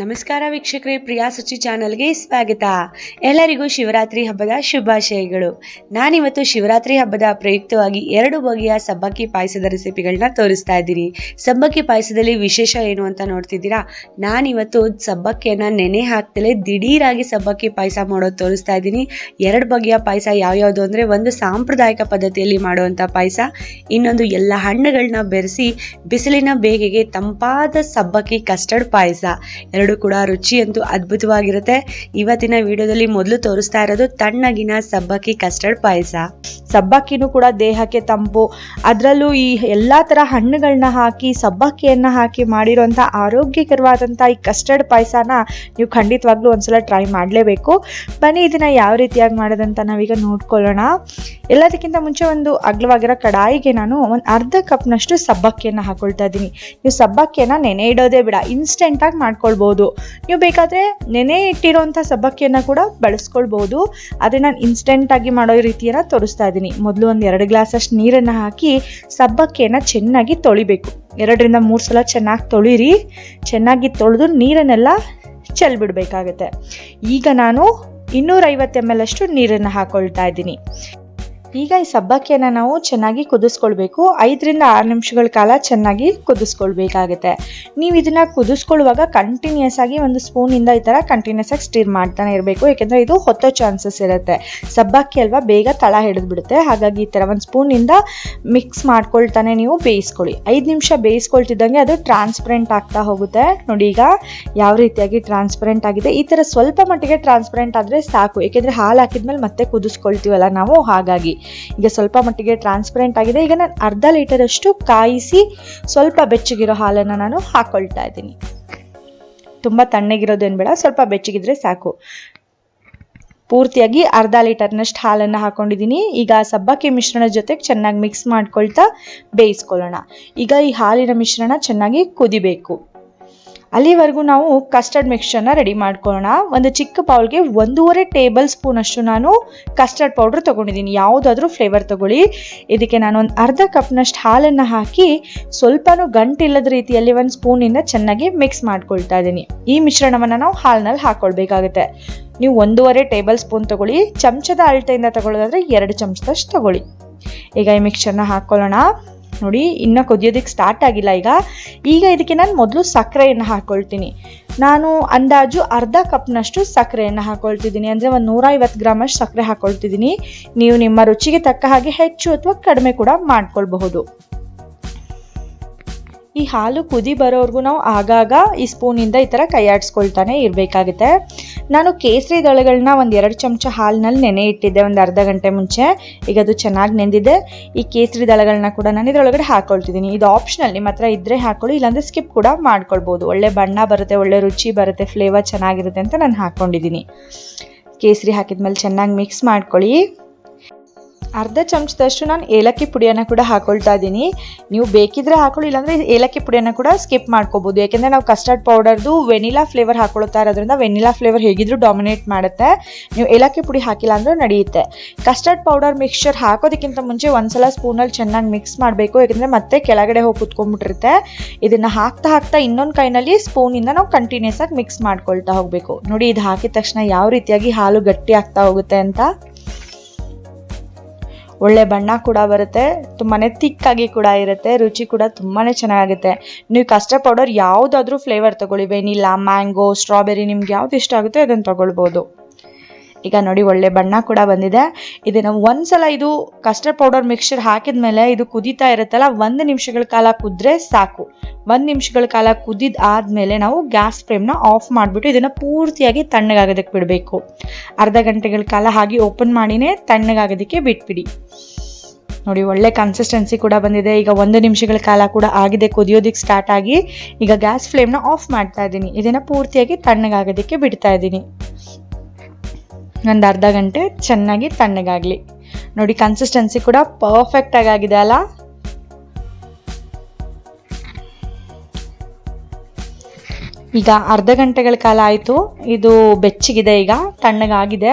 ನಮಸ್ಕಾರ ವೀಕ್ಷಕರೇ, ಪ್ರಿಯಾ ಸುಚಿ ಚಾನಲ್ಗೆ ಸ್ವಾಗತ. ಎಲ್ಲರಿಗೂ ಶಿವರಾತ್ರಿ ಹಬ್ಬದ ಶುಭಾಶಯಗಳು. ನಾನಿವತ್ತು ಶಿವರಾತ್ರಿ ಹಬ್ಬದ ಪ್ರಯುಕ್ತವಾಗಿ ಎರಡು ಬಗೆಯ ಸಬ್ಬಕ್ಕಿ ಪಾಯಸದ ರೆಸಿಪಿಗಳನ್ನ ತೋರಿಸ್ತಾ ಇದ್ದೀನಿ. ಸಬ್ಬಕ್ಕಿ ಪಾಯಸದಲ್ಲಿ ವಿಶೇಷ ಏನು ಅಂತ ನೋಡ್ತಿದ್ದೀರಾ? ನಾನಿವತ್ತು ಸಬ್ಬಕ್ಕಿಯನ್ನು ನೆನೆ ಹಾಕ್ತಲೇ ದಿಢೀರಾಗಿ ಸಬ್ಬಕ್ಕಿ ಪಾಯಸ ಮಾಡೋದು ತೋರಿಸ್ತಾ ಇದ್ದೀನಿ. ಎರಡು ಬಗೆಯ ಪಾಯಸ ಯಾವ್ಯಾವುದು ಅಂದರೆ ಒಂದು ಸಾಂಪ್ರದಾಯಿಕ ಪದ್ಧತಿಯಲ್ಲಿ ಮಾಡುವಂಥ ಪಾಯಸ, ಇನ್ನೊಂದು ಎಲ್ಲ ಹಣ್ಣುಗಳನ್ನ ಬೆರೆಸಿ, ಬಿಸಿಲಿನ ಬೇಗೆಗೆ ತಂಪಾದ ಸಬ್ಬಕ್ಕಿ ಕಸ್ಟರ್ಡ್ ಪಾಯಸ. ಎರಡು ಕೂಡ ರುಚಿ ಅಂತೂ ಅದ್ಭುತವಾಗಿರುತ್ತೆ. ಇವತ್ತಿನ ವಿಡಿಯೋದಲ್ಲಿ ಮೊದಲು ತೋರಿಸ್ತಾ ಇರೋದು ತಣ್ಣಗಿನ ಸಬ್ಬಕ್ಕಿ ಕಸ್ಟರ್ಡ್ ಪಾಯಸ. ಸಬ್ಬಕ್ಕಿನೂ ಕೂಡ ದೇಹಕ್ಕೆ ತಂಪು. ಅದರಲ್ಲೂ ಈ ಎಲ್ಲ ಥರ ಹಣ್ಣುಗಳನ್ನ ಹಾಕಿ, ಸಬ್ಬಕ್ಕಿಯನ್ನು ಹಾಕಿ ಮಾಡಿರೋಂಥ ಆರೋಗ್ಯಕರವಾದಂಥ ಈ ಕಸ್ಟರ್ಡ್ ಪಾಯಸನ ನೀವು ಖಂಡಿತವಾಗ್ಲೂ ಒಂದ್ಸಲ ಟ್ರೈ ಮಾಡಲೇಬೇಕು. ಬನ್ನಿ, ಇದನ್ನು ಯಾವ ರೀತಿಯಾಗಿ ಮಾಡೋದಂತ ನಾವೀಗ ನೋಡ್ಕೊಳ್ಳೋಣ. ಎಲ್ಲದಕ್ಕಿಂತ ಮುಂಚೆ ಒಂದು ಅಗ್ಲವಾಗಿರೋ ಕಡಾಯಿಗೆ ನಾನು ಒಂದು ಅರ್ಧ ಕಪ್ನಷ್ಟು ಸಬ್ಬಕ್ಕಿಯನ್ನು ಹಾಕೊಳ್ತಾ ಇದ್ದೀನಿ. ನೀವು ಸಬ್ಬಕ್ಕಿಯನ್ನು ನೆನೆ ಇಡೋದೇ ಬೇಡ ಇನ್ಸ್ಟೆಂಟಾಗಿ ಮಾಡ್ಕೊಳ್ಬೋದು. ನೀವು ಬೇಕಾದರೆ ನೆನೆ ಇಟ್ಟಿರೋಂಥ ಸಬ್ಬಕ್ಕಿಯನ್ನು ಕೂಡ ಬಳಸ್ಕೊಳ್ಬೋದು ಆದರೆ ನಾನು ಇನ್ಸ್ಟೆಂಟಾಗಿ ಮಾಡೋ ರೀತಿಯನ್ನು ತೋರಿಸ್ತಾ ಇದ್ದೀನಿ. ಮೊದಲು ಒಂದು ಎರಡು ಗ್ಲಾಸಷ್ಟು ನೀರನ್ನು ಹಾಕಿ ಸಬ್ಬಕ್ಕಿಯನ್ನು ಚೆನ್ನಾಗಿ ತೊಳಿಬೇಕು. ಎರಡರಿಂದ ಮೂರು ಸಲ ಚೆನ್ನಾಗಿ ತೊಳಿರಿ. ಚೆನ್ನಾಗಿ ತೊಳೆದು ನೀರನ್ನೆಲ್ಲ ಚೆಲ್ಬಿಡ್ಬೇಕಾಗತ್ತೆ. ಈಗ ನಾನು ಇನ್ನೂರೈವತ್ತು ಎಂ ಎಲ್ ಅಷ್ಟು ನೀರನ್ನು ಹಾಕೊಳ್ತಾ ಇದ್ದೀನಿ. ಈಗ ಈ ಸಬ್ಬಕ್ಕಿಯನ್ನು ನಾವು ಚೆನ್ನಾಗಿ ಕುದಿಸ್ಕೊಳ್ಬೇಕು. ಐದರಿಂದ ಆರು ನಿಮಿಷಗಳ ಕಾಲ ಚೆನ್ನಾಗಿ ಕುದಿಸ್ಕೊಳ್ಬೇಕಾಗುತ್ತೆ. ನೀವು ಇದನ್ನು ಕುದಿಸ್ಕೊಳ್ಳುವಾಗ ಕಂಟಿನ್ಯೂಸ್ ಆಗಿ ಒಂದು ಸ್ಪೂನಿಂದ ಈ ಥರ ಕಂಟಿನ್ಯೂಸ್ ಆಗಿ ಸ್ಟಿರ್ ಮಾಡ್ತಾನೆ ಇರಬೇಕು. ಯಾಕೆಂದರೆ ಇದು ಹೊತ್ತೋ ಚಾನ್ಸಸ್ ಇರುತ್ತೆ. ಸಬ್ಬಕ್ಕಿ ಅಲ್ವಾ ಬೇಗ ತಳ ಹಿಡಿದ್ಬಿಡುತ್ತೆ. ಹಾಗಾಗಿ ಈ ಥರ ಒಂದು ಸ್ಪೂನಿಂದ ಮಿಕ್ಸ್ ಮಾಡ್ಕೊಳ್ತಾನೆ ನೀವು ಬೇಯಿಸ್ಕೊಳ್ಳಿ. ಐದು ನಿಮಿಷ ಬೇಯಿಸ್ಕೊಳ್ತಿದ್ದಂಗೆ ಅದು ಟ್ರಾನ್ಸ್ಪರೆಂಟ್ ಆಗ್ತಾ ಹೋಗುತ್ತೆ. ನೋಡಿ ಈಗ ಯಾವ ರೀತಿಯಾಗಿ ಟ್ರಾನ್ಸ್ಪರೆಂಟ್ ಆಗಿದೆ. ಈ ಥರ ಸ್ವಲ್ಪ ಮಟ್ಟಿಗೆ ಟ್ರಾನ್ಸ್ಪರೆಂಟ್ ಆದರೆ ಸಾಕು. ಏಕೆಂದರೆ ಹಾಲು ಹಾಕಿದ್ಮೇಲೆ ಮತ್ತೆ ಕುದಿಸ್ಕೊಳ್ತೀವಲ್ಲ ನಾವು. ಹಾಗಾಗಿ ಈಗ ಸ್ವಲ್ಪ ಮಟ್ಟಿಗೆ ಟ್ರಾನ್ಸ್ಪರೆಂಟ್ ಆಗಿದೆ. ಈಗ ನಾನು ಅರ್ಧ ಲೀಟರಷ್ಟು ಕಾಯಿಸಿ ಸ್ವಲ್ಪ ಬೆಚ್ಚಗಿರೋ ಹಾಲನ್ನು ನಾನು ಹಾಕೊಳ್ತಾ ಇದ್ದೀನಿ. ತುಂಬ ತಣ್ಣಗಿರೋದೇನು ಬೇಡ, ಸ್ವಲ್ಪ ಬೆಚ್ಚಗಿದ್ರೆ ಸಾಕು. ಪೂರ್ತಿಯಾಗಿ ಅರ್ಧ ಲೀಟರ್ನಷ್ಟು ಹಾಲನ್ನು ಹಾಕೊಂಡಿದ್ದೀನಿ. ಈಗ ಸಬ್ಬಕ್ಕಿ ಮಿಶ್ರಣದ ಜೊತೆಗೆ ಚೆನ್ನಾಗಿ ಮಿಕ್ಸ್ ಮಾಡ್ಕೊಳ್ತಾ ಬೇಯಿಸ್ಕೊಳ್ಳೋಣ. ಈಗ ಈ ಹಾಲಿನ ಮಿಶ್ರಣ ಚೆನ್ನಾಗಿ ಕುದಿಬೇಕು. ಅಲ್ಲಿವರೆಗೂ ನಾವು ಕಸ್ಟರ್ಡ್ ಮಿಕ್ಸ್ಚರ್ನ ರೆಡಿ ಮಾಡ್ಕೊಳ್ಳೋಣ. ಒಂದು ಚಿಕ್ಕ ಬೌಲ್ಗೆ ಒಂದೂವರೆ ಟೇಬಲ್ ಸ್ಪೂನ್ ಅಷ್ಟು ನಾನು ಕಸ್ಟರ್ಡ್ ಪೌಡ್ರ್ ತೊಗೊಂಡಿದ್ದೀನಿ. ಯಾವುದಾದ್ರೂ ಫ್ಲೇವರ್ ತೊಗೊಳ್ಳಿ. ಇದಕ್ಕೆ ನಾನು ಒಂದು ಅರ್ಧ ಕಪ್ನಷ್ಟು ಹಾಲನ್ನು ಹಾಕಿ ಸ್ವಲ್ಪನೂ ಗಂಟಿಲ್ಲದ ರೀತಿಯಲ್ಲಿ ಒಂದು ಸ್ಪೂನಿಂದ ಚೆನ್ನಾಗಿ ಮಿಕ್ಸ್ ಮಾಡ್ಕೊಳ್ತಾ ಇದ್ದೀನಿ. ಈ ಮಿಶ್ರಣವನ್ನು ನಾವು ಹಾಲಿನಲ್ಲಿ ಹಾಕ್ಕೊಳ್ಬೇಕಾಗುತ್ತೆ ನೀವು ಒಂದೂವರೆ ಟೇಬಲ್ ಸ್ಪೂನ್ ತೊಗೊಳ್ಳಿ. ಚಮಚದ ಅಳತೆಯಿಂದ ತಗೊಳ್ಳೋದಾದ್ರೆ ಎರಡು ಚಮಚದಷ್ಟು ತಗೊಳ್ಳಿ. ಈಗ ಈ ಮಿಕ್ಸ್ಚರ್ನ ಹಾಕ್ಕೊಳ್ಳೋಣ. ನೋಡಿ, ಇನ್ನೂ ಕುದಿಯೋದಕ್ಕೆ ಸ್ಟಾರ್ಟ್ ಆಗಿಲ್ಲ ಈಗ. ಈಗ ಇದಕ್ಕೆ ನಾನು ಮೊದಲು ಸಕ್ಕರೆಯನ್ನು ಹಾಕ್ಕೊಳ್ತೀನಿ ನಾನು ಅಂದಾಜು ಅರ್ಧ ಕಪ್ನಷ್ಟು ಸಕ್ಕರೆಯನ್ನು ಹಾಕ್ಕೊಳ್ತಿದ್ದೀನಿ ಅಂದರೆ ಒಂದು ನೂರೈವತ್ತು ಗ್ರಾಮಷ್ಟು ಸಕ್ಕರೆ ಹಾಕ್ಕೊಳ್ತಿದ್ದೀನಿ ನೀವು ನಿಮ್ಮ ರುಚಿಗೆ ತಕ್ಕ ಹಾಗೆ ಹೆಚ್ಚು ಅಥವಾ ಕಡಿಮೆ ಕೂಡ ಮಾಡ್ಕೊಳ್ಬಹುದು. ಈ ಹಾಲು ಕುದಿ ಬರೋವರೆಗೂ ನಾವು ಆಗಾಗ ಈ ಸ್ಪೂನಿಂದ ಈ ಥರ ಕೈಯಾಡಿಸ್ಕೊಳ್ತಾನೆ ಇರಬೇಕಾಗುತ್ತೆ. ನಾನು ಕೇಸರಿ ದಳಗಳನ್ನ ಒಂದು ಎರಡು ಚಮಚ ಹಾಲಿನಲ್ಲಿ ನೆನೆ ಇಟ್ಟಿದ್ದೆ ಒಂದು ಅರ್ಧ ಗಂಟೆ ಮುಂಚೆ. ಈಗ ಅದು ಚೆನ್ನಾಗಿ ನೆಂದಿದೆ. ಈ ಕೇಸರಿ ದಳಗಳನ್ನ ಕೂಡ ನಾನು ಇದರೊಳಗಡೆ ಹಾಕ್ಕೊಳ್ತಿದ್ದೀನಿ ಇದು ಆಪ್ಷನಲ್ ನಿಮ್ಮ ಹತ್ರ ಇದ್ದರೆ ಹಾಕೊಳ್ಳಿ, ಇಲ್ಲಾಂದರೆ ಸ್ಕಿಪ್ ಕೂಡ ಮಾಡ್ಕೊಳ್ಬೋದು. ಒಳ್ಳೆ ಬಣ್ಣ ಬರುತ್ತೆ, ಒಳ್ಳೆ ರುಚಿ ಬರುತ್ತೆ ಫ್ಲೇವರ್ ಚೆನ್ನಾಗಿರುತ್ತೆ ಅಂತ ನಾನು ಹಾಕ್ಕೊಂಡಿದ್ದೀನಿ ಕೇಸರಿ ಹಾಕಿದ್ಮೇಲೆ ಚೆನ್ನಾಗಿ ಮಿಕ್ಸ್ ಮಾಡ್ಕೊಳ್ಳಿ. ಅರ್ಧ ಚಮಚದಷ್ಟು ನಾನು ಏಲಕ್ಕಿ ಪುಡಿಯನ್ನು ಕೂಡ ಹಾಕೊಳ್ತಾ ಇದ್ದೀನಿ ನೀವು ಬೇಕಿದ್ರೆ ಹಾಕೊಳ್ಳಿ, ಇಲ್ಲಾಂದರೆ ಏಲಕ್ಕಿ ಪುಡಿಯನ್ನು ಕೂಡ ಸ್ಕಿಪ್ ಮಾಡ್ಕೋಬೋದು. ಯಾಕೆಂದರೆ ನಾವು ಕಸ್ಟರ್ಡ್ ಪೌಡರ್ದು ವೆನಿಲಾ ಫ್ಲೇವರ್ ಹಾಕೊಳ್ತಾ ಇರೋದ್ರಿಂದ ವೆನಿಲಾ ಫ್ಲೇವರ್ ಹೇಗಿದ್ರು ಡಾಮಿನೇಟ್ ಮಾಡುತ್ತೆ. ನೀವು ಏಲಕ್ಕಿ ಪುಡಿ ಹಾಕಿಲ್ಲ ಅಂದರೂ ನಡೆಯುತ್ತೆ. ಕಸ್ಟರ್ಡ್ ಪೌಡರ್ ಮಿಕ್ಸ್ಚರ್ ಹಾಕೋದಕ್ಕಿಂತ ಮುಂಚೆ ಒಂದ್ಸಲ ಸ್ಪೂನಲ್ಲಿ ಚೆನ್ನಾಗಿ ಮಿಕ್ಸ್ ಮಾಡಬೇಕು. ಯಾಕೆಂದರೆ ಮತ್ತೆ ಕೆಳಗಡೆ ಹೋಗಿ ಕುತ್ಕೊಂಡ್ಬಿಟ್ಟಿರುತ್ತೆ. ಇದನ್ನು ಹಾಕ್ತಾ ಹಾಕ್ತಾ ಇನ್ನೊಂದು ಕೈನಲ್ಲಿ ಸ್ಪೂನಿಂದ ನಾವು ಕಂಟಿನ್ಯೂಸ್ ಆಗಿ ಮಿಕ್ಸ್ ಮಾಡ್ಕೊಳ್ತಾ ಹೋಗಬೇಕು. ನೋಡಿ, ಇದು ಹಾಕಿದ ತಕ್ಷಣ ಯಾವ ರೀತಿಯಾಗಿ ಹಾಲು ಗಟ್ಟಿ ಆಗ್ತಾ ಹೋಗುತ್ತೆ ಅಂತ. ಒಳ್ಳೆ ಬಣ್ಣ ಕೂಡ ಬರುತ್ತೆ ತುಂಬಾ ತಿಕ್ಕಾಗಿ ಕೂಡ ಇರುತ್ತೆ, ರುಚಿ ಕೂಡ ತುಂಬಾ ಚೆನ್ನಾಗಿರುತ್ತೆ ನೀವು ಕಸ್ಟರ್ಡ್ ಪೌಡರ್ ಯಾವುದಾದ್ರೂ ಫ್ಲೇವರ್ ತಗೊಳ್ಳಿ ವೆನಿಲಾ ಮ್ಯಾಂಗೋ, ಸ್ಟ್ರಾಬೆರಿ ನಿಮ್ಗೆ ಯಾವ್ದು ಇಷ್ಟ ಆಗುತ್ತೆ ಅದನ್ನು ತೊಗೊಳ್ಬೋದು. ಈಗ ನೋಡಿ ಒಳ್ಳೆ ಬಣ್ಣ ಕೂಡ ಬಂದಿದೆ. ಇದನ್ನು ಒಂದ್ಸಲ ಇದು ಕಸ್ಟರ್ಡ್ ಪೌಡರ್ ಮಿಕ್ಸ್ಚರ್ ಹಾಕಿದ ಮೇಲೆ ಇದು ಕುದೀತಾ ಇರುತ್ತಲ್ಲ, ಒಂದು ನಿಮಿಷಗಳ ಕಾಲ ಕುದ್ರೆ ಸಾಕು. ಒಂದು ನಿಮಿಷಗಳ ಕಾಲ ಕುದಿದ ಆದ್ಮೇಲೆ ನಾವು ಗ್ಯಾಸ್ ಫ್ಲೇಮ್ನ ಆಫ್ ಮಾಡಿಬಿಟ್ಟು ಇದನ್ನು ಪೂರ್ತಿಯಾಗಿ ತಣ್ಣಗಾಗೋದಕ್ಕೆ ಬಿಡಬೇಕು. ಅರ್ಧ ಗಂಟೆಗಳ ಕಾಲ ಹಾಗೆ ಓಪನ್ ಮಾಡಿನೇ ತಣ್ಣಗಾಗೋದಕ್ಕೆ ಬಿಟ್ಬಿಡಿ. ನೋಡಿ ಒಳ್ಳೆ ಕನ್ಸಿಸ್ಟೆನ್ಸಿ ಕೂಡ ಬಂದಿದೆ. ಈಗ ಒಂದು ನಿಮಿಷಗಳ ಕಾಲ ಕೂಡ ಆಗಿದೆ, ಕುದಿಯೋದಕ್ಕೆ ಸ್ಟಾರ್ಟ್ ಆಗಿ. ಈಗ ಗ್ಯಾಸ್ ಫ್ಲೇಮ್ನ ಆಫ್ ಮಾಡ್ತಾ ಇದ್ದೀನಿ. ಇದನ್ನು ಪೂರ್ತಿಯಾಗಿ ತಣ್ಣಗಾಗೋದಕ್ಕೆ ಬಿಡ್ತಾ ಇದ್ದೀನಿ. ಒಂದು ಅರ್ಧ ಗಂಟೆ ಚೆನ್ನಾಗಿ ತಣ್ಣಗಾಗಲಿ. ನೋಡಿ ಕನ್ಸಿಸ್ಟೆನ್ಸಿ ಕೂಡ ಪರ್ಫೆಕ್ಟಾಗಿ ಆಗಿದೆ ಅಲ್ಲ? ಈಗ ಅರ್ಧ ಗಂಟೆಗಳ ಕಾಲ ಆಯಿತು. ಇದು ಬೆಚ್ಚಗಿದೆ ಈಗ, ತಣ್ಣಗಾಗಿದೆ.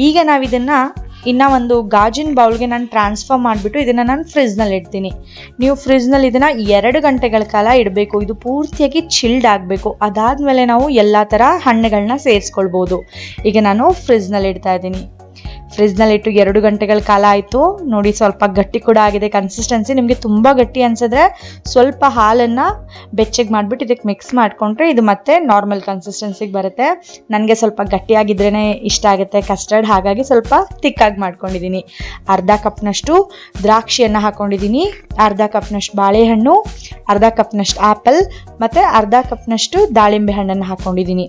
ಈಗ ನಾವು ಇದನ್ನು ಇನ್ನು ಒಂದು ಗಾಜಿನ ಬೌಲ್ಗೆ ನಾನು ಟ್ರಾನ್ಸ್ಫರ್ ಮಾಡಿಬಿಟ್ಟು ಇದನ್ನು ನಾನು ಫ್ರಿಜ್ನಲ್ಲಿ ಇಡ್ತೀನಿ. ನೀವು ಫ್ರಿಜ್ನಲ್ಲಿ ಇದನ್ನು ಎರಡು ಗಂಟೆಗಳ ಕಾಲ ಇಡಬೇಕು. ಇದು ಪೂರ್ತಿಯಾಗಿ ಚಿಲ್ಡ್ ಆಗಬೇಕು. ಅದಾದಮೇಲೆ ನಾವು ಎಲ್ಲ ಥರ ಹಣ್ಣುಗಳನ್ನ ಸೇರಿಸ್ಕೊಳ್ಬೋದು. ಈಗ ನಾನು ಫ್ರಿಜ್ನಲ್ಲಿ ಇಡ್ತಾ ಇದ್ದೀನಿ. ಫ್ರಿಜ್ನಲ್ಲಿ ಇಟ್ಟು ಎರಡು ಗಂಟೆಗಳ ಕಾಲ ಆಯಿತು. ನೋಡಿ, ಸ್ವಲ್ಪ ಗಟ್ಟಿ ಕೂಡ ಆಗಿದೆ. ಕನ್ಸಿಸ್ಟೆನ್ಸಿ ನಿಮಗೆ ತುಂಬ ಗಟ್ಟಿ ಅನ್ಸಿದ್ರೆ ಸ್ವಲ್ಪ ಹಾಲನ್ನು ಬೆಚ್ಚಗೆ ಮಾಡಿಬಿಟ್ಟು ಇದಕ್ಕೆ ಮಿಕ್ಸ್ ಮಾಡಿಕೊಂಡ್ರೆ ಇದು ಮತ್ತೆ ನಾರ್ಮಲ್ ಕನ್ಸಿಸ್ಟೆನ್ಸಿಗೆ ಬರುತ್ತೆ. ನನಗೆ ಸ್ವಲ್ಪ ಗಟ್ಟಿಯಾಗಿದ್ರೇ ಇಷ್ಟ ಆಗುತ್ತೆ. ಕಸ್ಟರ್ಡ್ ಹಾಗಾಗಿ ಸ್ವಲ್ಪ ತಿಕ್ಕಾಗಿ ಮಾಡ್ಕೊಂಡಿದ್ದೀನಿ ಅರ್ಧ ಕಪ್ನಷ್ಟು ದ್ರಾಕ್ಷಿಯನ್ನು ಹಾಕ್ಕೊಂಡಿದ್ದೀನಿ ಅರ್ಧ ಕಪ್ನಷ್ಟು ಬಾಳೆಹಣ್ಣು, ಅರ್ಧ ಕಪ್ನಷ್ಟು ಆ್ಯಪಲ್ ಮತ್ತು ಅರ್ಧ ಕಪ್ನಷ್ಟು ದಾಳಿಂಬೆ ಹಣ್ಣನ್ನು ಹಾಕ್ಕೊಂಡಿದ್ದೀನಿ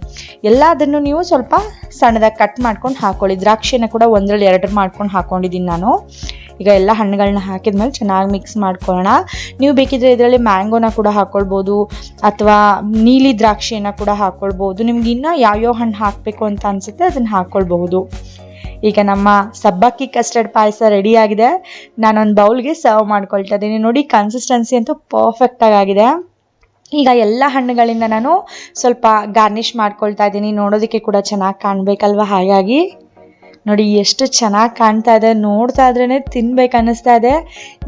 ಎಲ್ಲದನ್ನು ನೀವು ಸ್ವಲ್ಪ ಸಣ್ಣದಾಗಿ ಕಟ್ ಮಾಡ್ಕೊಂಡು ಹಾಕೊಳ್ಳಿ. ದ್ರಾಕ್ಷಿಯನ್ನು ಕೂಡ ಒಂದರಲ್ಲಿ ಎರಡು ಮಾಡ್ಕೊಂಡು ಹಾಕ್ಕೊಂಡಿದ್ದೀನಿ ನಾನು. ಈಗ ಎಲ್ಲ ಹಣ್ಣುಗಳನ್ನ ಹಾಕಿದ್ಮೇಲೆ ಚೆನ್ನಾಗಿ ಮಿಕ್ಸ್ ಮಾಡ್ಕೊಳ್ಳೋಣ. ನೀವು ಬೇಕಿದ್ರೆ ಇದರಲ್ಲಿ ಮ್ಯಾಂಗೋನ ಕೂಡ ಹಾಕ್ಕೊಳ್ಬೋದು ಅಥವಾ ನೀಲಿ ದ್ರಾಕ್ಷಿಯನ್ನು ಕೂಡ ಹಾಕ್ಕೊಳ್ಬೋದು ನಿಮ್ಗೆ ಇನ್ನೂ ಯಾವ್ಯಾವ ಹಣ್ಣು ಹಾಕಬೇಕು ಅಂತ ಅನಿಸುತ್ತೆ ಅದನ್ನು ಹಾಕ್ಕೊಳ್ಬಹುದು ಈಗ ನಮ್ಮ ಸಬ್ಬಕ್ಕಿ ಕಸ್ಟರ್ಡ್ ಪಾಯಸ ರೆಡಿ ಆಗಿದೆ. ನಾನೊಂದು ಬೌಲ್ಗೆ ಸರ್ವ್ ಮಾಡ್ಕೊಳ್ತಾ ಇದ್ದೀನಿ. ನೋಡಿ ಕನ್ಸಿಸ್ಟೆನ್ಸಿ ಅಂತೂ ಪರ್ಫೆಕ್ಟಾಗಿ ಆಗಿದೆ. ಈಗ ಎಲ್ಲ ಹಣ್ಣುಗಳಿಂದ ನಾನು ಸ್ವಲ್ಪ ಗಾರ್ನಿಷ್ ಮಾಡ್ಕೊಳ್ತಾ ಇದ್ದೀನಿ. ನೋಡೋದಕ್ಕೆ ಕೂಡ ಚೆನ್ನಾಗಿ ಕಾಣಬೇಕಲ್ವ? ಹಾಗಾಗಿ ನೋಡಿ, ಎಷ್ಟು ಚೆನ್ನಾಗಿ ಕಾಣ್ತಾ ಇದೆ. ನೋಡ್ತಾ ಇದ್ರೇ ತಿನ್ಬೇಕು ಅನ್ನಿಸ್ತಾ ಇದೆ.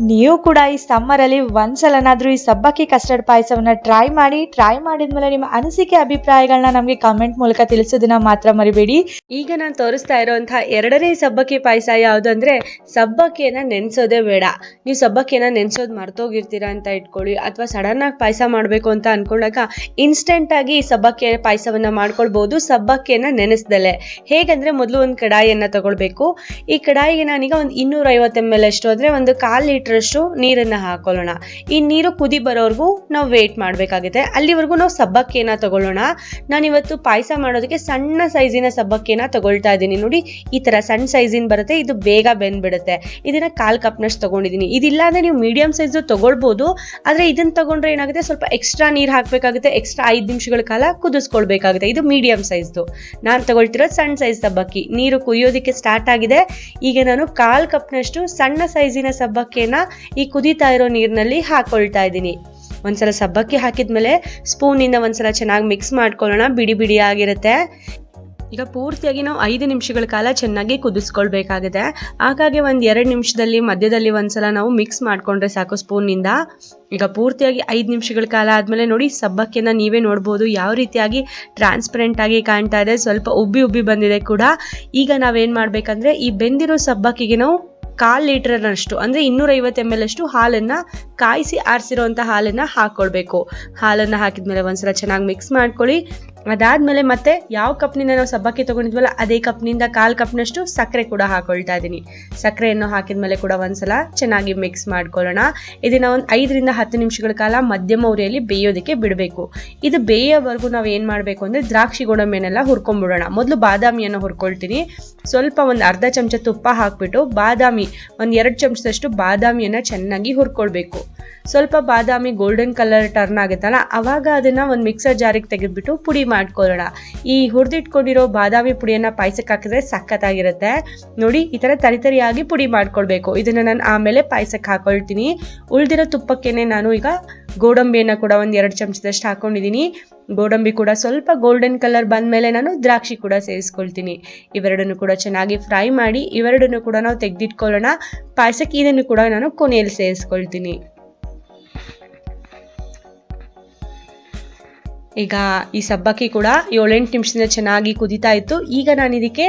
ನೀವು ಕೂಡ ಈ ಸಮ್ಮರಲ್ಲಿ ಒಂದ್ಸಲನಾದರೂ ಈ ಸಬ್ಬಕ್ಕಿ ಕಸ್ಟರ್ಡ್ ಪಾಯಸವನ್ನು ಟ್ರೈ ಮಾಡಿ ಟ್ರೈ ಮಾಡಿದ್ಮೇಲೆ ನಿಮ್ಮ ಅನಿಸಿಕೆ ಅಭಿಪ್ರಾಯಗಳನ್ನ ನಮಗೆ ಕಮೆಂಟ್ ಮೂಲಕ ತಿಳಿಸೋದನ್ನ ಮಾತ್ರ ಮರಿಬೇಡಿ. ಈಗ ನಾನು ತೋರಿಸ್ತಾ ಇರೋವಂತಹ ಎರಡನೇ ಸಬ್ಬಕ್ಕಿ ಪಾಯಸ ಯಾವುದು ಅಂದ್ರೆ, ಸಬ್ಬಕ್ಕಿಯನ್ನ ನೆನೆಸೋದೇ ಬೇಡ. ನೀವು ಸಬ್ಬಕ್ಕಿಯನ್ನ ನೆನೆಸೋದು ಮರ್ತೋಗಿರ್ತೀರಾ ಅಂತ ಇಟ್ಕೊಳ್ಳಿ, ಅಥವಾ ಸಡನ್ ಆಗಿ ಪಾಯಸ ಮಾಡಬೇಕು ಅಂತ ಅನ್ಕೊಂಡಾಗ ಇನ್ಸ್ಟೆಂಟ್ ಆಗಿ ಈ ಸಬ್ಬಕ್ಕಿ ಪಾಯಸವನ್ನ ಮಾಡ್ಕೊಳ್ಬೋದು, ಸಬ್ಬಕ್ಕಿಯನ್ನ ನೆನೆಸ್ದಲೆ. ಹೇಗಂದ್ರೆ ಮೊದಲು ಒಂದು ಕಡಾಯಿಯನ್ನ ತಗೊಳ್ಬೇಕು. ಈ ಕಡಾಯಿಗೆ ನಾನೀಗ ಒಂದು ಇನ್ನೂರ ಐವತ್ತು ಎಂ ಎಲ್ ಅಷ್ಟು ಅಂದ್ರೆ ಒಂದು ಕಾಲು ಲೀಟ್ರಷ್ಟು ನೀರನ್ನು ಹಾಕೊಳ್ಳೋಣ. ಈ ನೀರು ಕುದಿ ಬರೋವರೆಗೂ ನಾವು ವೇಟ್ ಮಾಡಬೇಕಾಗುತ್ತೆ. ಅಲ್ಲಿವರೆಗೂ ನಾವು ಸಬ್ಬಕ್ಕಿಯನ್ನ ತಗೊಳ್ಳೋಣ. ನಾನಿವತ್ತು ಪಾಯಸ ಮಾಡೋದಕ್ಕೆ ಸಣ್ಣ ಸೈಜಿನ ಸಬ್ಬಕ್ಕೇನ ತಗೊಳ್ತಾ ಇದ್ದೀನಿ. ನೋಡಿ, ಈ ತರ ಸಣ್ಣ ಸೈಜಿನ ಬರುತ್ತೆ, ಇದು ಬೇಗ ಬೆಂದ್ಬಿಡುತ್ತೆ. ಇದನ್ನ ಕಾಲು ಕಪ್ನಷ್ಟು ತೊಗೊಂಡಿದ್ದೀನಿ. ಇದಿಲ್ಲ ಅಂದ್ರೆ ನೀವು ಮೀಡಿಯಂ ಸೈಜು ತೊಗೊಳ್ಬೋದು, ಆದ್ರೆ ಇದನ್ನ ತಗೊಂಡ್ರೆ ಏನಾಗುತ್ತೆ, ಸ್ವಲ್ಪ ಎಕ್ಸ್ಟ್ರಾ ನೀರು ಹಾಕ್ಬೇಕಾಗುತ್ತೆ ಎಕ್ಸ್ಟ್ರಾ ಐದು ನಿಮಿಷಗಳ ಕಾಲ ಕುದಿಸ್ಕೊಳ್ಬೇಕಾಗುತ್ತೆ. ಇದು ಮೀಡಿಯಂ ಸೈಜ್ದು ನಾನು ತಗೊಳ್ತಿರೋದು ಸಣ್ಣ ಸೈಜ್ ಸಬ್ಬಕ್ಕಿ. ನೀರು ಕುದಿಯೋದಕ್ಕೆ ಸ್ಟಾರ್ಟ್ ಆಗಿದೆ. ಈಗ ನಾನು ಕಾಲ್ ಕಪ್ನಷ್ಟು ಸಣ್ಣ ಸೈಜಿನ ಸಬ್ಬಕ್ಕಿಯನ್ನ ಈ ಕುದೀತಾ ಇರೋ ನೀರಿನಲ್ಲಿ ಹಾಕೊಳ್ತಾ ಇದ್ದೀನಿ. ಒಂದ್ಸಲ ಸಬ್ಬಕ್ಕಿ ಹಾಕಿದ್ಮೇಲೆ ಸ್ಪೂನಿಂದ ಒಂದ್ಸಲ ಚೆನ್ನಾಗಿ ಮಿಕ್ಸ್ ಮಾಡ್ಕೊಳ್ಳೋಣ. ಬಿಡಿ ಬಿಡಿ ಆಗಿರುತ್ತೆ ಈಗ ಪೂರ್ತಿಯಾಗಿ ನಾವು ಐದು ನಿಮಿಷಗಳ ಕಾಲ ಚೆನ್ನಾಗಿ ಕುದಿಸ್ಕೊಳ್ಬೇಕಾಗಿದೆ. ಹಾಗಾಗಿ ಒಂದು ಎರಡು ನಿಮಿಷದಲ್ಲಿ, ಮಧ್ಯದಲ್ಲಿ ಒಂದ್ಸಲ ನಾವು ಮಿಕ್ಸ್ ಮಾಡ್ಕೊಂಡ್ರೆ ಸಾಕು ಸ್ಪೂನಿಂದ ಈಗ ಪೂರ್ತಿಯಾಗಿ ಐದು ನಿಮಿಷಗಳ ಕಾಲ ಆದಮೇಲೆ ನೋಡಿ, ಸಬ್ಬಕ್ಕಿನ ನೀವೇ ನೋಡ್ಬೋದು ಯಾವ ರೀತಿಯಾಗಿ ಟ್ರಾನ್ಸ್ಪರೆಂಟ್ ಆಗಿ ಕಾಣ್ತಾ ಇದೆ. ಸ್ವಲ್ಪ ಉಬ್ಬಿ ಉಬ್ಬಿ ಬಂದಿದೆ ಕೂಡ. ಈಗ ನಾವೇನು ಮಾಡಬೇಕಂದ್ರೆ, ಈ ಬೆಂದಿರೋ ಸಬ್ಬಕ್ಕಿಗೆ ನಾವು ಕಾಲು ಲೀಟರ್ನಷ್ಟು, ಅಂದರೆ ಇನ್ನೂರೈವತ್ತು ಎಂ ಎಲ್ ಅಷ್ಟು ಹಾಲನ್ನು ಕಾಯಿಸಿ ಆರಿಸಿರೋಂಥ ಹಾಲನ್ನು ಹಾಕ್ಕೊಳ್ಬೇಕು ಹಾಲನ್ನು ಹಾಕಿದ ಹಾಕಿದ್ಮೇಲೆ ಒಂದ್ಸಲ ಚೆನ್ನಾಗಿ ಮಿಕ್ಸ್ ಮಾಡ್ಕೊಳ್ಳಿ. ಅದಾದಮೇಲೆ ಮತ್ತೆ ಯಾವ ಕಪ್ನಿಂದ ನಾವು ಸಬ್ಬಕ್ಕಿ ತಗೊಂಡಿದ್ವಲ್ಲ, ಅದೇ ಕಪ್ನಿಂದ ಕಾಲು ಕಪ್ನಷ್ಟು ಸಕ್ಕರೆ ಕೂಡ ಹಾಕೊಳ್ತಾ ಇದ್ದೀನಿ ಸಕ್ಕರೆಯನ್ನು ಹಾಕಿದ್ಮೇಲೆ ಕೂಡ ಒಂದ್ಸಲ ಚೆನ್ನಾಗಿ ಮಿಕ್ಸ್ ಮಾಡ್ಕೊಳ್ಳೋಣ. ಇದನ್ನ ಒಂದು ಐದರಿಂದ ಹತ್ತು ನಿಮಿಷಗಳ ಕಾಲ ಮಧ್ಯಮ ಉರಿಯಲ್ಲಿ ಬೇಯೋದಕ್ಕೆ ಬಿಡಬೇಕು. ಇದು ಬೇಯೋವರೆಗೂ ನಾವು ಏನು ಮಾಡಬೇಕು ಅಂದರೆ ದ್ರಾಕ್ಷಿ ಗೋಡಂಬಿಯನ್ನೆಲ್ಲ ಹುರ್ಕೊಂಡ್ಬಿಡೋಣ. ಮೊದಲು ಬಾದಾಮಿಯನ್ನು ಹುರ್ಕೊಳ್ತೀನಿ. ಸ್ವಲ್ಪ ಒಂದು ಅರ್ಧ ಚಮಚ ತುಪ್ಪ ಹಾಕ್ಬಿಟ್ಟು ಬಾದಾಮಿ, ಒಂದು ಎರಡು ಚಮಚದಷ್ಟು ಬಾದಾಮಿಯನ್ನು ಚೆನ್ನಾಗಿ ಹುರ್ಕೊಳ್ಬೇಕು. ಸ್ವಲ್ಪ ಬಾದಾಮಿ ಗೋಲ್ಡನ್ ಕಲರ್ ಟರ್ನ್ ಆಗುತ್ತಲ್ಲ, ಅವಾಗ ಅದನ್ನ ಒಂದು ಮಿಕ್ಸರ್ ಜಾರಿಗೆ ತೆಗೆದ್ಬಿಟ್ಟು ಪುಡಿ ಮಾಡ್ಕೊಳ್ಳೋಣ. ಈ ಹುರಿದಿಟ್ಕೊಂಡಿರೋ ಬಾದಾಮಿ ಪುಡಿಯನ್ನ ಪಾಯಸಕ್ಕೆ ಹಾಕಿದ್ರೆ ಸಖತ್ತಾಗಿರುತ್ತೆ. ನೋಡಿ, ಈ ಥರ ತರಿತರಿಯಾಗಿ ಪುಡಿ ಮಾಡ್ಕೊಳ್ಬೇಕು. ಇದನ್ನ ನಾನು ಆಮೇಲೆ ಪಾಯಸಕ್ಕೆ ಹಾಕೊಳ್ತೀನಿ. ಉಳಿದಿರೋ ತುಪ್ಪಕ್ಕೇನೆ ನಾನು ಈಗ ಗೋಡಂಬಿಯನ್ನು ಕೂಡ ಒಂದು ಎರಡು ಚಮಚದಷ್ಟು ಹಾಕೊಂಡಿದ್ದೀನಿ ಗೋಡಂಬಿ ಕೂಡ ಸ್ವಲ್ಪ ಗೋಲ್ಡನ್ ಕಲರ್ ಬಂದಮೇಲೆ ನಾನು ದ್ರಾಕ್ಷಿ ಕೂಡ ಸೇರಿಸ್ಕೊಳ್ತೀನಿ. ಇವೆರಡನ್ನು ಕೂಡ ಚೆನ್ನಾಗಿ ಫ್ರೈ ಮಾಡಿ ಇವೆರಡನ್ನು ಕೂಡ ನಾವು ತೆಗೆದಿಟ್ಕೊಳ್ಳೋಣ. ಪಾಯಸಕ್ಕೆ ಇದನ್ನು ಕೂಡ ನಾನು ಕೊನೆಯಲ್ಲಿ ಸೇರಿಸ್ಕೊಳ್ತೀನಿ. ಈಗ ಈ ಸಬ್ಬಕ್ಕಿ ಕೂಡ ಏಳೆಂಟು ನಿಮಿಷದಿಂದ ಚೆನ್ನಾಗಿ ಕುದೀತಾ ಇತ್ತು. ಈಗ ನಾನು ಇದಕ್ಕೆ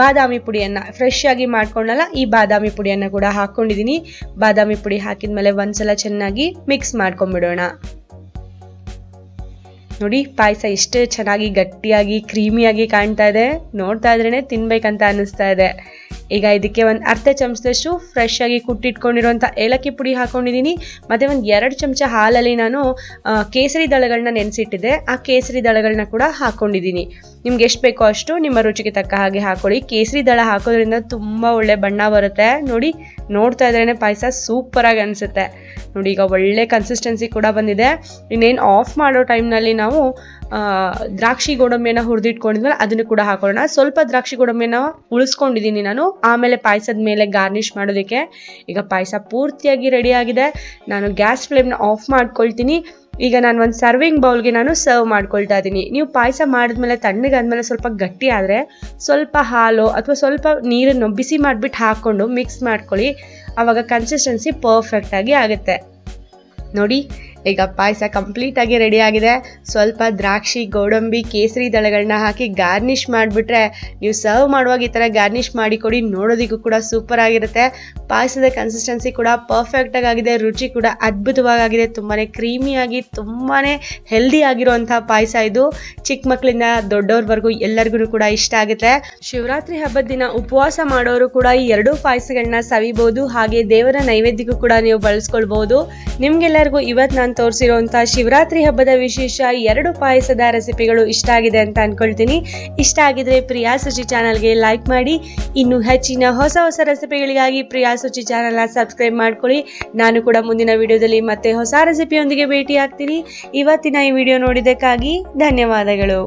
ಬಾದಾಮಿ ಪುಡಿಯನ್ನು ಫ್ರೆಶ್ ಆಗಿ ಮಾಡ್ಕೊಂಡಲ್ಲ, ಈ ಬಾದಾಮಿ ಪುಡಿಯನ್ನು ಕೂಡ ಹಾಕ್ಕೊಂಡಿದ್ದೀನಿ ಬಾದಾಮಿ ಪುಡಿ ಹಾಕಿದ ಮೇಲೆ ಒಂದ್ಸಲ ಚೆನ್ನಾಗಿ ಮಿಕ್ಸ್ ಮಾಡ್ಕೊಂಡ್ಬಿಡೋಣ. ನೋಡಿ, ಪಾಯಸ ಎಷ್ಟು ಚೆನ್ನಾಗಿ ಗಟ್ಟಿಯಾಗಿ, ಕ್ರೀಮಿಯಾಗಿ ಕಾಣ್ತಾ ಇದೆ. ನೋಡ್ತಾ ಇದ್ರೇ ತಿನ್ಬೇಕಂತ ಅನ್ನಿಸ್ತಾ ಇದೆ. ಈಗ ಇದಕ್ಕೆ ಒಂದು ಅರ್ಧ ಚಮಚದಷ್ಟು ಫ್ರೆಶ್ ಆಗಿ ಕುಟ್ಟಿಟ್ಕೊಂಡಿರುವಂಥ ಏಲಕ್ಕಿ ಪುಡಿ ಹಾಕೊಂಡಿದ್ದೀನಿ. ಮತ್ತು ಒಂದು ಎರಡು ಚಮಚ ಹಾಲಲ್ಲಿ ನಾನು ಕೇಸರಿ ದಳಗಳನ್ನ ನೆನೆಸಿಟ್ಟಿದ್ದೆ. ಆ ಕೇಸರಿ ದಳಗಳನ್ನ ಕೂಡ ಹಾಕೊಂಡಿದ್ದೀನಿ. ನಿಮ್ಗೆ ಎಷ್ಟು ಬೇಕೋ ಅಷ್ಟು ನಿಮ್ಮ ರುಚಿಗೆ ತಕ್ಕ ಹಾಗೆ ಹಾಕೊಳ್ಳಿ. ಕೇಸರಿ ದಳ ಹಾಕೋದ್ರಿಂದ ತುಂಬ ಒಳ್ಳೆ ಬಣ್ಣ ಬರುತ್ತೆ. ನೋಡಿ ನೋಡ್ತಾ ಇದ್ರೇ ಪಾಯಸ ಸೂಪರಾಗಿ ಅನಿಸುತ್ತೆ. ನೋಡಿ, ಈಗ ಒಳ್ಳೆ ಕನ್ಸಿಸ್ಟೆನ್ಸಿ ಕೂಡ ಬಂದಿದೆ. ಇನ್ನೇನು ಆಫ್ ಮಾಡೋ ಟೈಮ್ನಲ್ಲಿ ನಾವು ದ್ರಾಕ್ಷಿ ಗೋಡಂಬಿಯನ್ನು ಹುರಿದಿಟ್ಕೊಂಡಿದ್ವಲ್ಲ, ಅದನ್ನು ಕೂಡ ಹಾಕೋಣ ಸ್ವಲ್ಪ ದ್ರಾಕ್ಷಿ ಗೋಡಂಬಿಯನ್ನು ಉಳಿಸ್ಕೊಂಡಿದ್ದೀನಿ ನಾನು. ಆಮೇಲೆ ಪಾಯಸದ ಮೇಲೆ ಗಾರ್ನಿಷ್ ಮಾಡೋದಕ್ಕೆ. ಈಗ ಪಾಯಸ ಪೂರ್ತಿಯಾಗಿ ರೆಡಿ ಆಗಿದೆ. ನಾನು ಗ್ಯಾಸ್ ಫ್ಲೇಮ್ನ ಆಫ್ ಮಾಡ್ಕೊಳ್ತೀನಿ. ಈಗ ನಾನು ಒಂದು ಸರ್ವಿಂಗ್ ಬೌಲ್ಗೆ ನಾನು ಸರ್ವ್ ಮಾಡ್ಕೊಳ್ತಾ ಇದ್ದೀನಿ ನೀವು ಪಾಯಸ ಮಾಡಿದ್ಮೇಲೆ, ತಣ್ಣಗಾದ್ಮೇಲೆ ಸ್ವಲ್ಪ ಗಟ್ಟಿ ಆದರೆ ಸ್ವಲ್ಪ ಹಾಲು ಅಥವಾ ಸ್ವಲ್ಪ ನೀರನ್ನು ಬಿಸಿ ಮಾಡಿಬಿಟ್ಟು ಹಾಕ್ಕೊಂಡು ಮಿಕ್ಸ್ ಮಾಡ್ಕೊಳ್ಳಿ. ಆವಾಗ ಕನ್ಸಿಸ್ಟೆನ್ಸಿ ಪರ್ಫೆಕ್ಟಾಗಿ ಆಗುತ್ತೆ. ನೋಡಿ ಈಗ ಪಾಯಸ ರೆಡಿ ಆಗಿದೆ. ಸ್ವಲ್ಪ ದ್ರಾಕ್ಷಿ, ಗೋಡಂಬಿ, ಕೇಸರಿ ದಳಗಳನ್ನ ಹಾಕಿ ಗಾರ್ನಿಷ್ ಮಾಡಿಬಿಟ್ರೆ ನೀವು ಸರ್ವ್ ಮಾಡುವಾಗ ಈ ಥರ ಗಾರ್ನಿಷ್ ಮಾಡಿ ಕೊಡಿ, ನೋಡೋದಕ್ಕೂ ಕೂಡ ಸೂಪರ್ ಆಗಿರುತ್ತೆ. ಪಾಯಸದ ಕನ್ಸಿಸ್ಟೆನ್ಸಿ ಕೂಡ ಪರ್ಫೆಕ್ಟಾಗಿ ಆಗಿದೆ. ರುಚಿ ಕೂಡ ಅದ್ಭುತವಾಗಿದೆ ತುಂಬಾ ಕ್ರೀಮಿಯಾಗಿ ತುಂಬಾ ಹೆಲ್ದಿ ಆಗಿರುವಂಥ ಪಾಯಸ ಇದು. ಚಿಕ್ಕ ಮಕ್ಕಳಿಂದ ದೊಡ್ಡವ್ರವರೆಗೂ ಎಲ್ಲರಿಗೂ ಕೂಡ ಇಷ್ಟ ಆಗುತ್ತೆ. ಶಿವರಾತ್ರಿ ಹಬ್ಬದ ದಿನ ಉಪವಾಸ ಮಾಡೋರು ಕೂಡ ಈ ಎರಡೂ ಪಾಯಸಗಳನ್ನ ಸವಿಬಹುದು ಹಾಗೆ ದೇವರ ನೈವೇದ್ಯಕ್ಕೂ ಕೂಡ ನೀವು ಬಳಸ್ಕೊಳ್ಬಹುದು ನಿಮ್ಗೆಲ್ಲರಿಗೂ ಇವತ್ತು ನಾನು ತೋರಿಸಿರುವಂಥ ಶಿವರಾತ್ರಿ ಹಬ್ಬದ ವಿಶೇಷ ಎರಡು ಪಾಯಸದ ರೆಸಿಪಿಗಳು ಇಷ್ಟ ಆಗಿದೆ ಅಂತ ಅನ್ಕೊಳ್ತೀನಿ. ಇಷ್ಟ ಆಗಿದ್ರೆ ಪ್ರಿಯಾ ಸುಚಿ ಚಾನಲ್ಗೆ ಲೈಕ್ ಮಾಡಿ. ಇನ್ನು ಹೆಚ್ಚಿನ ಹೊಸ ಹೊಸ ರೆಸಿಪಿಗಳಿಗಾಗಿ ಪ್ರಿಯಾ ಸುಚಿ ಚಾನಲ್ನ ಸಬ್ಸ್ಕ್ರೈಬ್ ಮಾಡ್ಕೊಳ್ಳಿ. ನಾನು ಕೂಡ ಮುಂದಿನ ವಿಡಿಯೋದಲ್ಲಿ ಮತ್ತೆ ಹೊಸ ರೆಸಿಪಿಯೊಂದಿಗೆ ಭೇಟಿ ಆಗ್ತೀನಿ ಇವತ್ತಿನ ಈ ವಿಡಿಯೋ ನೋಡಿದ್ದಕ್ಕಾಗಿ ಧನ್ಯವಾದಗಳು.